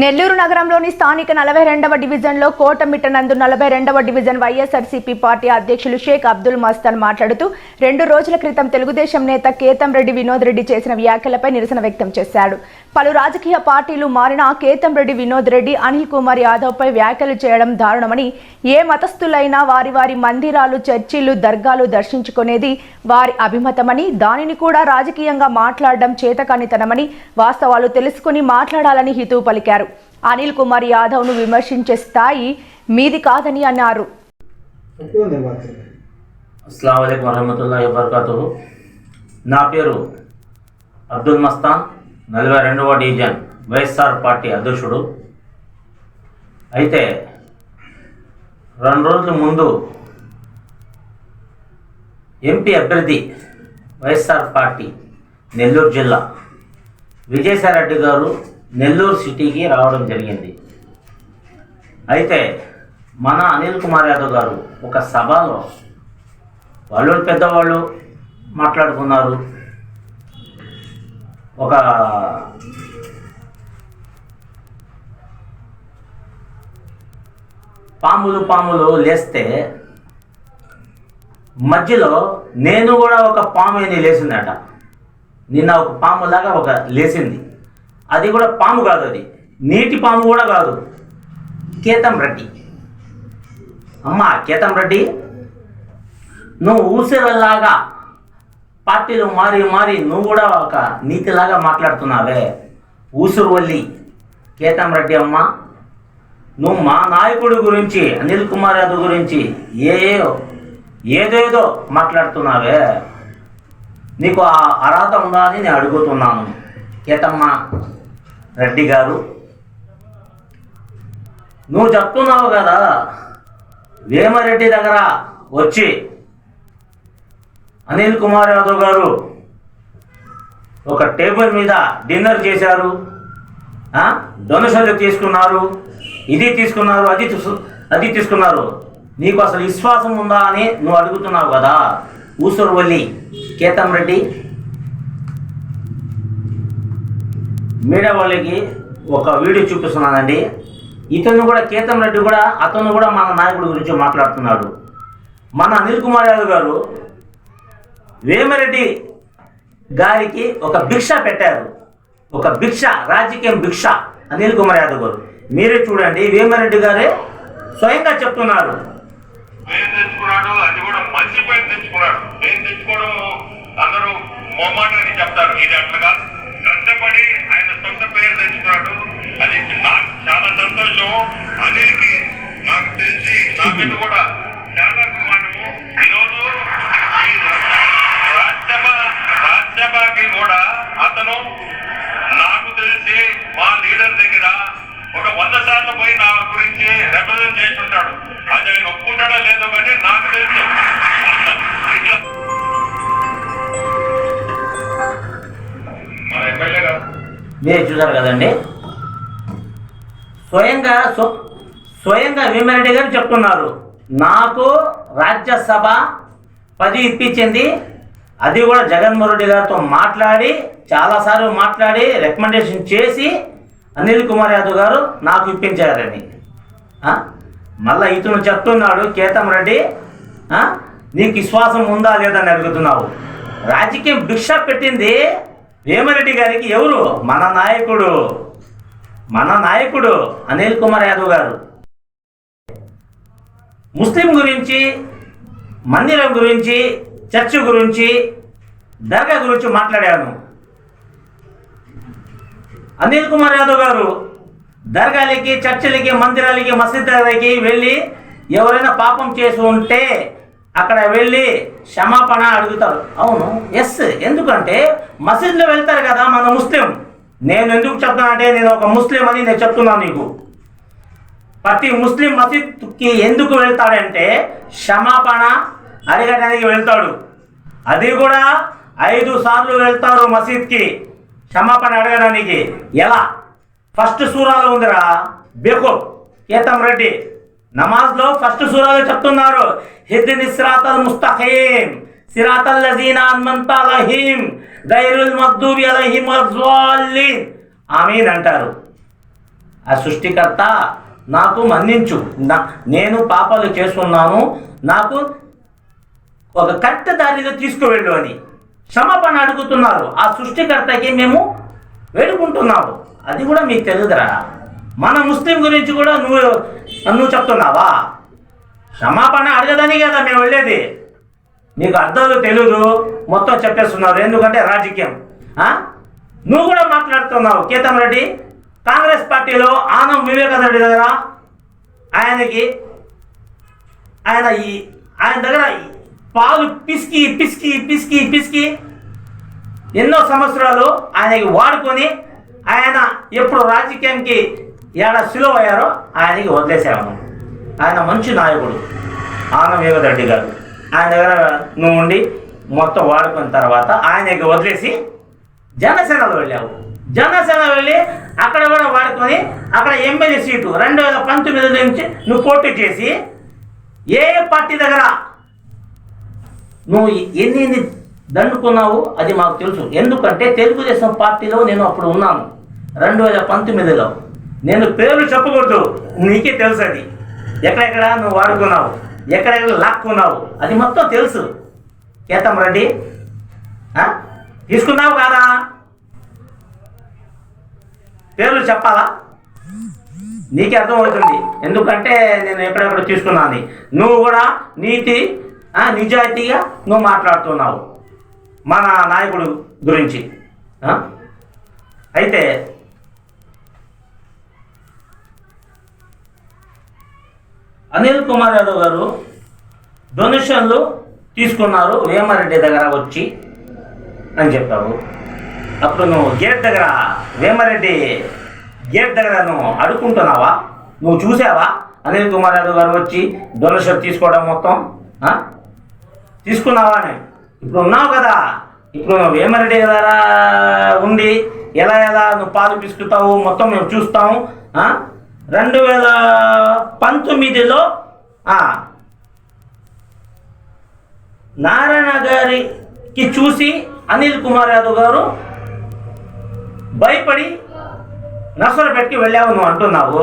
నెల్లూరు నగరంలోని స్థానిక నలభై రెండవ డివిజన్లో కోటమిట్ట నందు నలభై రెండవ డివిజన్ వైఎస్ఆర్సీపీ పార్టీ అధ్యక్షులు షేక్ అబ్దుల్ మస్తాన్ మాట్లాడుతూ రెండు రోజుల క్రితం తెలుగుదేశం నేత కేతం రెడ్డి వినోద్ రెడ్డి చేసిన వ్యాఖ్యలపై నిరసన వ్యక్తం చేశాడు. పలు రాజకీయ పార్టీలు మారిన కేతం రెడ్డి వినోద్ రెడ్డి అనిల్ కుమార్ యాదవ్పై వ్యాఖ్యలు చేయడం దారుణమని ఏ మతస్థులైనా వారి వారి మందిరాలు చర్చిలు దర్గాలు దర్శించుకునేది వారి అభిమతమని దానిని కూడా రాజకీయంగా మాట్లాడడం చేతకానితనమని వాస్తవాలు తెలుసుకుని మాట్లాడాలని హితవు పలికారు. అనిల్ కుమార్ యాదవ్ను విమర్శించే స్థాయి మీది కాదని అన్నారు. నా పేరు అబ్దుల్ మస్తాన్. నలభై రెండవ డివిజన్ వైఎస్ఆర్ పార్టీ అధ్యక్షుడు. అయితే రెండు రోజుల ముందు ఎంపీ అభ్యర్థి వైఎస్ఆర్ పార్టీ నెల్లూరు జిల్లా విజయసాయిరెడ్డి గారు నెల్లూరు సిటీకి రావడం జరిగింది. అయితే మన అనిల్ కుమార్ యాదవ్ గారు ఒక సభలో వాళ్ళు పెద్దవాళ్ళు మాట్లాడుకున్నారు. ఒక పాములు పాములు లేస్తే మధ్యలో నేను కూడా ఒక పాము అని లేచిందట. నిన్న ఒక పాములాగా ఒక లేచింది. అది కూడా పాము కాదు అది. నీటి పాము కూడా కాదు. కేతం రెడ్డి. అమ్మ కేతం రెడ్డి. నువ్వు ఊసిరలాగా పార్టీలు మారి మారి నువ్వు కూడా ఒక నీతిలాగా మాట్లాడుతున్నావే. ఊసురువల్లి కేతం రెడ్డి అమ్మ నువ్వు మా నాయకుడి గురించి అనిల్ కుమార్ యాదవ్ గురించి ఏ ఏదేదో మాట్లాడుతున్నావే. నీకు ఆ అర్హత ఉందా అని నేను అడుగుతున్నాను. కేతమ్మ రెడ్డి గారు నువ్వు చెప్తున్నావు కదా వేమరెడ్డి దగ్గర వచ్చి అనిల్ కుమార్ యాదవ్ గారు ఒక టేబుల్ మీద డిన్నర్ చేశారు. ఆ? డొనేషన్లు తీసుకున్నారు. ఇది తీసుకున్నారు అది అది తీసుకున్నారు. నీకు అసలు విశ్వాసం ఉందా అని నువ్వు అడుగుతున్నావు కదా. ఊసూరువల్లి కేతం రెడ్డి మీడియా వాళ్ళకి ఒక వీడియో చూపిస్తున్నానండి. ఇతను కూడా కేతం రెడ్డి కూడా అతను కూడా మన నాయకుడి గురించి మాట్లాడుతున్నాడు. మన అనిల్ కుమార్ యాదవ్ గారు వేమిరెడ్డి గారికి ఒక భిక్ష పెట్టారు. ఒక భిక్ష రాజకీయం భిక్ష అనిల్ కుమార్ యాదవ్ గారు. మీరే చూడండి వేమిరెడ్డి గారే స్వయంగా చెప్తున్నారు. పేరు తెచ్చుకున్నాడు? అది కూడా తెచ్చుకున్నాడు. తెచ్చుకోవడం అందరూ మొమ్మాటని చెప్తారు. ఇది కష్టపడి ఆయన సొంత పేరు తెచ్చుకున్నాడు. అది నాకు చాలా సంతోషం. అనిల్కి నాకు తెలిసి నా మీద కూడా చాలా ఈరోజు ఈ రాజ్యసభ రాజ్యసభకి కూడా అతను నాకు తెలిసి మా లీడర్ దగ్గర ఒక వంద సార్లు పోయి నా గురించి రిప్రజెంట్ చేసి ఉంటాడు అది ఆయన ఒప్పుకుంటాడో లేదో కానీ నాకు తెలుసు. మీరు చూసారు కదండి? స్వయంగా స్వయంగా విమరెడ్డి గారు చెప్తున్నారు. నాకు రాజ్యసభ పది ఇప్పించింది అది కూడా జగన్మోహన్ రెడ్డి గారితో మాట్లాడి చాలాసార్లు మాట్లాడి రికమెండేషన్ చేసి అనిల్ కుమార్ యాదవ్ గారు నాకు ఇప్పించారని. మళ్ళీ ఇతను చెప్తున్నాడు కేతం రెడ్డి నీకు విశ్వాసం ఉందా లేదని అడుగుతున్నావు. రాజకీయం భిక్ష పెట్టింది వేమరెడ్డి గారికి ఎవరు? మన నాయకుడు. మన నాయకుడు అనిల్ కుమార్ యాదవ్ గారు. ముస్లిం గురించి మందిరం గురించి చర్చ్ గురించి దర్గా గురించి మాట్లాడాను. అనిల్ కుమార్ యాదవ్ గారు దర్గాలకి చర్చిలకి మందిరాలకి మసీదులకి వెళ్ళి ఎవరైనా పాపం చేసి ఉంటే అక్కడ వెళ్ళి క్షమాపణ అడుగుతారు. అవును. ఎస్ ఎందుకంటే మసీదులో వెళ్తారు కదా మన ముస్లిం. నేను ఎందుకు చెప్తానంటే నేను ఒక ముస్లిం అని నేను చెప్తున్నాను నీకు. ప్రతి ముస్లిం మసీద్కి ఎందుకు వెళ్తాడంటే క్షమాపణ అడగడానికి వెళ్తాడు. అది కూడా ఐదు సార్లు వెళ్తారు మసీద్కి. క్షమాపణ అడగడానికి. ఎలా? ఫస్ట్ సూరాలో ఉందిరా. బెకో కేతం రెడ్డి. నమాజ్లో ఫస్ట్ సూరాలో చెప్తున్నారు హిద్దిని సిరాతల్ ముస్తహీం సిరాతల్ లజీనా అన్మంత అలహీం గైరుల్ మగ్దూబి అలహీం వజ్వాల్లీన్ ఆమీన్ అంటారు. ఆ సృష్టికర్త నాకు మన్నించు. నా నేను పాపాలు చేస్తున్నాను. నాకు ఒక కరెక్ట్ దారిలో తీసుకువెళ్ళు అని క్షమాపణ అడుగుతున్నారు. ఆ సృష్టికర్తకి మేము వేడుకుంటున్నాము. అది కూడా మీకు తెలియదురా. మన ముస్లిం గురించి కూడా నువ్వు నువ్వు చెప్తున్నావా? క్షమాపణ అడగదని కదా మేము వెళ్ళేది. నీకు అర్థాలు తెలియదు మొత్తం చెప్పేస్తున్నారు. ఎందుకంటే రాజకీయం. నువ్వు కూడా మాట్లాడుతున్నావు. కేతన్ రెడ్డి కాంగ్రెస్ పార్టీలో ఆనం వివేకానంద రెడ్డి దగ్గర ఆయనకి ఆయన ఈ ఆయన దగ్గర పాలు పిసికి పిసికి పిసికి పిసికి ఎన్నో సంవత్సరాలు ఆయనకి వాడుకొని ఆయన ఎప్పుడు రాజకీయానికి ఏడ సులువు అయ్యారో ఆయనకి వదిలేసాము ఆయన మంచి నాయకుడు. ఆనం రెడ్డి గారు. ఆయన దగ్గర నువ్వు ఉండి మొత్తం వాడుకున్న తర్వాత ఆయనకి వదిలేసి జనసేనలో వెళ్ళావు. జనసేన వెళ్ళి అక్కడ కూడా వాడుకొని అక్కడ ఎమ్మెల్యే సీటు రెండు వేల పంతొమ్మిది నుంచి నువ్వు పోటీ చేసి ఏ పార్టీ దగ్గర నువ్వు ఎన్ని ఎన్ని దండుకున్నావు అది మాకు తెలుసు. ఎందుకంటే తెలుగుదేశం పార్టీలో నేను అప్పుడు ఉన్నాను. రెండు వేల పంతొమ్మిదిలో. నేను పేర్లు చెప్పకూడదు. నీకే తెలుసు అది. ఎక్కడెక్కడ నువ్వు వాడుకున్నావు? ఎక్కడెక్కడ లాక్కున్నావు? అది మొత్తం తెలుసు. కేతం రెడ్డి తీసుకున్నావు కాదా? పేర్లు చెప్పాలా? నీకే అర్థమవుతుంది. ఎందుకంటే నేను ఎక్కడెక్కడ తీసుకున్నాను నువ్వు కూడా నీతి నిజాయితీగా నువ్వు మాట్లాడుతున్నావు మన నాయకుడు గురించి. అయితే అనిల్ కుమార్ యాదవ్ గారు డొనేషన్లు తీసుకున్నారు వేమారెడ్డి దగ్గర వచ్చి అని చెప్పావు అప్పుడు నువ్వు గేట్ దగ్గర వేమారెడ్డి గేట్ దగ్గర నువ్వు అడుక్కుంటున్నావా? నువ్వు చూసావా? అనిల్ కుమార్ యాదవ్ గారు వచ్చి డొనేషన్ తీసుకోవడం మొత్తం? తీసుకున్నావా అని. ఇప్పుడు ఉన్నావు కదా. ఇప్పుడు వేమరెడ్డి ద్వారా ఉండి ఎలా ఎలా నువ్వు పాలు పిసుకుతావు మొత్తం మేము చూస్తాము ఆ? రెండు వేల పంతొమ్మిదిలో నారాయణ గారికి చూసి అనిల్ కుమార్ యాదవ్ గారు భయపడి నర్సరపేటకి వెళ్ళావు నువ్వు అంటున్నావు.